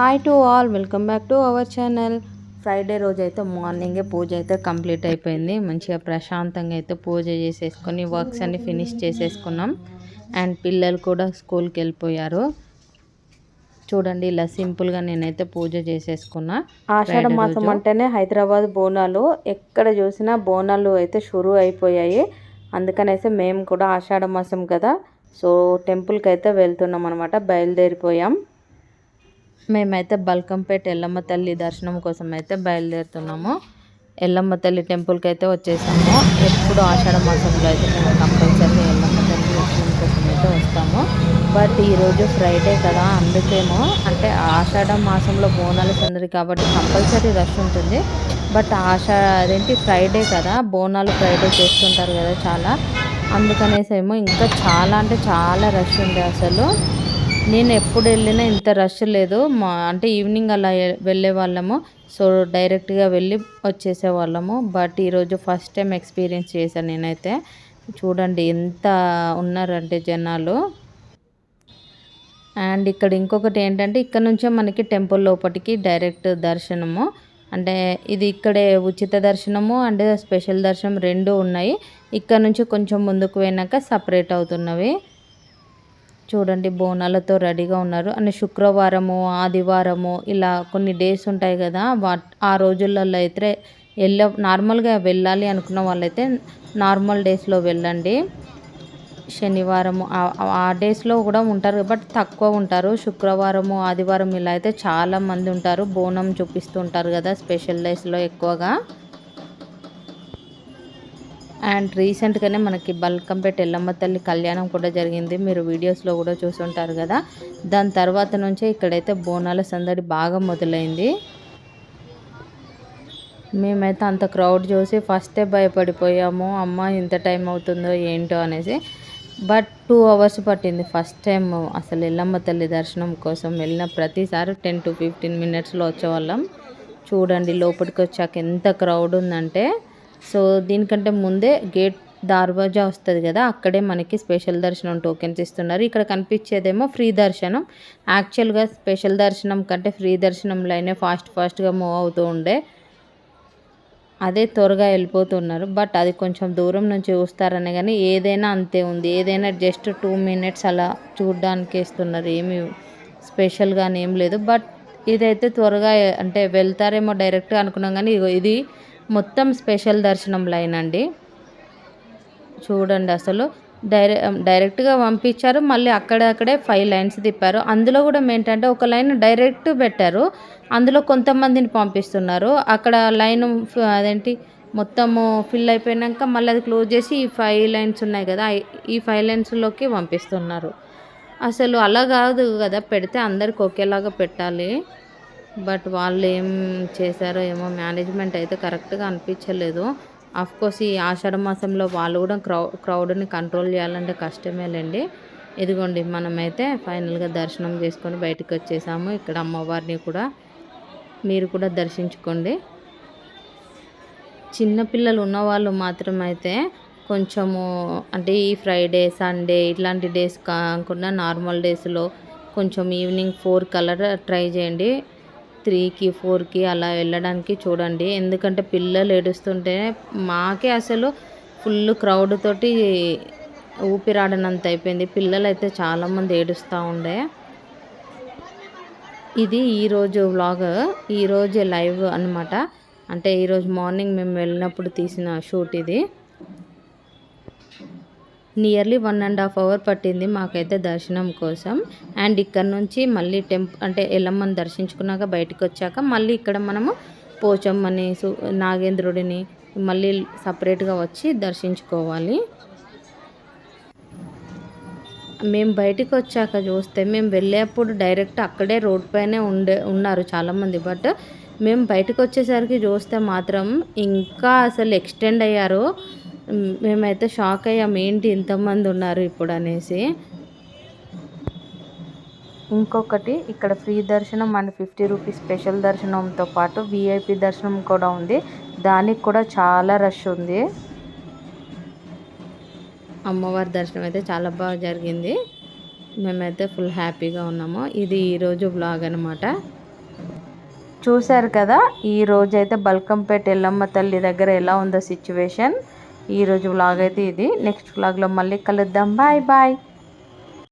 Hi to all welcome back to our channel Friday రోజు అయితే మార్నింగే పూజ అయితే కంప్లీట్ అయిపోయింది. మంచిగా ప్రశాంతంగా అయితే పూజ చేసేసుకొని వర్క్స్ అన్ని ఫినిష్ చేసేసుకున్నాం. అండ్ పిల్లలు కూడా స్కూల్కి వెళ్ళిపోయారు. చూడండి ఇలా సింపుల్గా నేనైతే పూజ చేసేసుకున్నా. ఆషాఢ మాసం అంటేనే హైదరాబాద్ బోనాలు. ఎక్కడ చూసినా బోనాలు అయితే షురూ అయిపోయాయి. అందుకనైతే మేము కూడా ఆషాఢ మాసం కదా. సో టెంపుల్కి అయితే వెళ్తున్నాం అనమాట బయలుదేరిపోయాం. మేమైతే బల్కంపేట ఎల్లమ్మ తల్లి దర్శనం కోసం అయితే బయలుదేరుతున్నాము. ఎల్లమ్మ తల్లి టెంపుల్కి అయితే వచ్చేసాము. ఎప్పుడు ఆషాఢ మాసంలో అయితే మేము కంపల్సరీ ఎల్లమ్మ తల్లి దర్శనం కోసం అయితే వస్తాము. బట్ ఈరోజు ఫ్రైడే కదా అందుకేమో అంటే ఆషాఢ మాసంలో బోనాలు సందడి కాబట్టి కంపల్సరీ రష్ ఉంటుంది. బట్ ఆషా అదేంటి ఫ్రైడే కదా బోనాలు ఫ్రైడే చేస్తుంటారు కదా చాలా. అందుకనేసేమో ఇంకా చాలా అంటే చాలా రష్ ఉంది అసలు. నేను ఎప్పుడు వెళ్ళినా ఇంత రష్ లేదు. మా అంటే ఈవినింగ్ అలా వెళ్ళే వాళ్ళము. సో డైరెక్ట్గా వెళ్ళి వచ్చేసే వాళ్ళము. బట్ ఈరోజు ఫస్ట్ టైం ఎక్స్పీరియన్స్ చేశాను నేనైతే. చూడండి ఎంత ఉన్నారంటే జనాలు. అండ్ ఇక్కడ ఇంకొకటి ఏంటంటే ఇక్కడ నుంచే మనకి టెంపుల్ లోపలికి డైరెక్ట్ దర్శనము. అంటే ఇది ఇక్కడే ఉచిత దర్శనము అండ్ స్పెషల్ దర్శనం రెండు ఉన్నాయి. ఇక్కడ నుంచి కొంచెం ముందుకు పోయినాక సపరేట్ అవుతున్నవి. చూడండి బోనాలతో రెడీగా ఉన్నారు. అంటే శుక్రవారము ఆదివారము ఇలా కొన్ని డేస్ ఉంటాయి కదా వా ఆ రోజులలో అయితే వెళ్ళ నార్మల్గా వెళ్ళాలి అనుకున్న వాళ్ళైతే నార్మల్ డేస్లో వెళ్ళండి. శనివారము ఆ డేస్లో కూడా ఉంటారు బట్ తక్కువ ఉంటారు. శుక్రవారము ఆదివారం ఇలా అయితే చాలా మంది ఉంటారు. బోనం చూపిస్తూ ఉంటారు కదా స్పెషల్ డేస్లో ఎక్కువగా. అండ్ రీసెంట్గానే మనకి బల్కంపేట ఎల్లమ్మ తల్లి కళ్యాణం కూడా జరిగింది. మీరు వీడియోస్లో కూడా చూసుంటారు కదా. దాని తర్వాత నుంచే ఇక్కడైతే బోనాల సందడి బాగా మొదలైంది. మేమైతే అంత క్రౌడ్ చూసి ఫస్టే భయపడిపోయాము. అమ్మ ఇంత టైం అవుతుందో ఏంటో అనేసి. బట్ టూ అవర్స్ పట్టింది ఫస్ట్ టైం అసలు ఎల్లమ్మ తల్లి దర్శనం కోసం వెళ్ళిన ప్రతిసారి టెన్ టు ఫిఫ్టీన్ మినిట్స్లో వచ్చేవాళ్ళం. చూడండి లోపలికి వచ్చాక ఎంత క్రౌడ్ ఉందంటే. సో దీనికంటే ముందే గేట్ దార్వాజా వస్తుంది కదా అక్కడే మనకి స్పెషల్ దర్శనం టోకెన్స్ ఇస్తున్నారు. ఇక్కడ కనిపించేదేమో ఫ్రీ దర్శనం. యాక్చువల్గా స్పెషల్ దర్శనం కంటే ఫ్రీ దర్శనంలోనే ఫాస్ట్ ఫాస్ట్గా మూవ్ అవుతూ ఉండే. అదే త్వరగా వెళ్ళిపోతున్నారు. బట్ అది కొంచెం దూరం నుంచి చూస్తారనే కానీ ఏదైనా అంతే ఉంది. ఏదైనా జస్ట్ టూ మినిట్స్ అలా చూడడానికి ఇస్తున్నారు. ఏమి స్పెషల్గానే ఏం లేదు. బట్ ఇదైతే త్వరగా అంటే వెళ్తారేమో డైరెక్ట్గా అనుకున్నాం కానీ ఇది మొత్తం స్పెషల్ దర్శనం లైన్ అండి చూడండి అసలు. డైరె డైరెక్ట్గా పంపించారు. మళ్ళీ అక్కడక్కడే ఫైవ్ లైన్స్ తిప్పారు. అందులో కూడా ఏంటంటే ఒక లైన్ డైరెక్ట్ పెట్టారు. అందులో కొంతమందిని పంపిస్తున్నారు. అక్కడ లైన్ అదేంటి? మొత్తము ఫిల్ అయిపోయాక మళ్ళీ అది క్లోజ్ చేసి ఈ ఫైవ్ లైన్స్ ఉన్నాయి కదా. ఈ ఫైవ్ లైన్స్లోకి పంపిస్తున్నారు. అసలు అలా కాదు కదా. పెడితే అందరికి ఒకేలాగా పెట్టాలి. బట్ వాళ్ళు ఏం చేశారో ఏమో మేనేజ్మెంట్ అయితే కరెక్ట్గా అనిపించలేదు. కోర్స్ ఈ ఆషాఢ మాసంలో వాళ్ళు కూడా క్రౌ క్రౌడ్ని కంట్రోల్ చేయాలంటే కష్టమేలేండి ఇదిగోండి మనమైతే ఫైనల్గా దర్శనం చేసుకొని బయటకు వచ్చేసాము. ఇక్కడ అమ్మవారిని కూడా మీరు కూడా దర్శించుకోండి. చిన్నపిల్లలు ఉన్నవాళ్ళు మాత్రమైతే కొంచెము అంటే ఈ ఫ్రైడే సండే ఇట్లాంటి డేస్ కాకుండా నార్మల్ డేస్లో కొంచెం ఈవినింగ్ ఫోర్ కలర్ ట్రై చేయండి. త్రీకి ఫోర్కి అలా వెళ్ళడానికి చూడండి. ఎందుకంటే పిల్లలు ఏడుస్తుంటే మాకే అసలు ఫుల్ క్రౌడ్ తోటి ఊపిరాడనంత అయిపోయింది. పిల్లలు అయితే చాలామంది ఏడుస్తూ ఉండే. ఇది ఈరోజు వ్లాగ్. ఈరోజు లైవ్ అనమాట అంటే ఈరోజు మార్నింగ్ మేము వెళ్ళినప్పుడు తీసిన షూట్ ఇది. Nearly one and half hour పట్టింది మాకైతే దర్శనం కోసం. అండ్ ఇక్కడ నుంచి మళ్ళీ టెంప్ అంటే ఎల్లమ్మని దర్శించుకున్నాక బయటకు వచ్చాక మళ్ళీ ఇక్కడ మనము పోచమ్మని నాగేంద్రుడిని మళ్ళీ సపరేట్గా వచ్చి దర్శించుకోవాలి. మేము బయటికి వచ్చాక చూస్తే మేము వెళ్ళేప్పుడు డైరెక్ట్ అక్కడే రోడ్ పైనే ఉండే ఉన్నారు చాలామంది. బట్ మేము బయటకు వచ్చేసరికి చూస్తే మాత్రం ఇంకా అసలు ఎక్స్టెండ్ అయ్యారు. మేమైతే షాక్ అయ్యాం ఏంటి ఇంతమంది ఉన్నారు ఇప్పుడు? అనేసి. ఇంకొకటి ఇక్కడ ఫ్రీ దర్శనం అండ్ ఫిఫ్టీ రూపీస్ స్పెషల్ దర్శనంతో పాటు విఐపి దర్శనం కూడా ఉంది. దానికి కూడా చాలా రష్ ఉంది. అమ్మవారి దర్శనం అయితే చాలా బాగా జరిగింది. మేమైతే ఫుల్ హ్యాపీగా ఉన్నాము. ఇది ఈరోజు బ్లాగ్ అనమాట చూశారు కదా ఈరోజైతే అయితే బల్కంపేట ఎల్లమ్మ తల్లి దగ్గర ఎలా ఉందో సిచ్యువేషన్. ఈ రోజు వ్లాగ్ అయితే ఇది. నెక్స్ట్ వ్లాగ్లో మళ్ళీ కలుద్దాం. Bye bye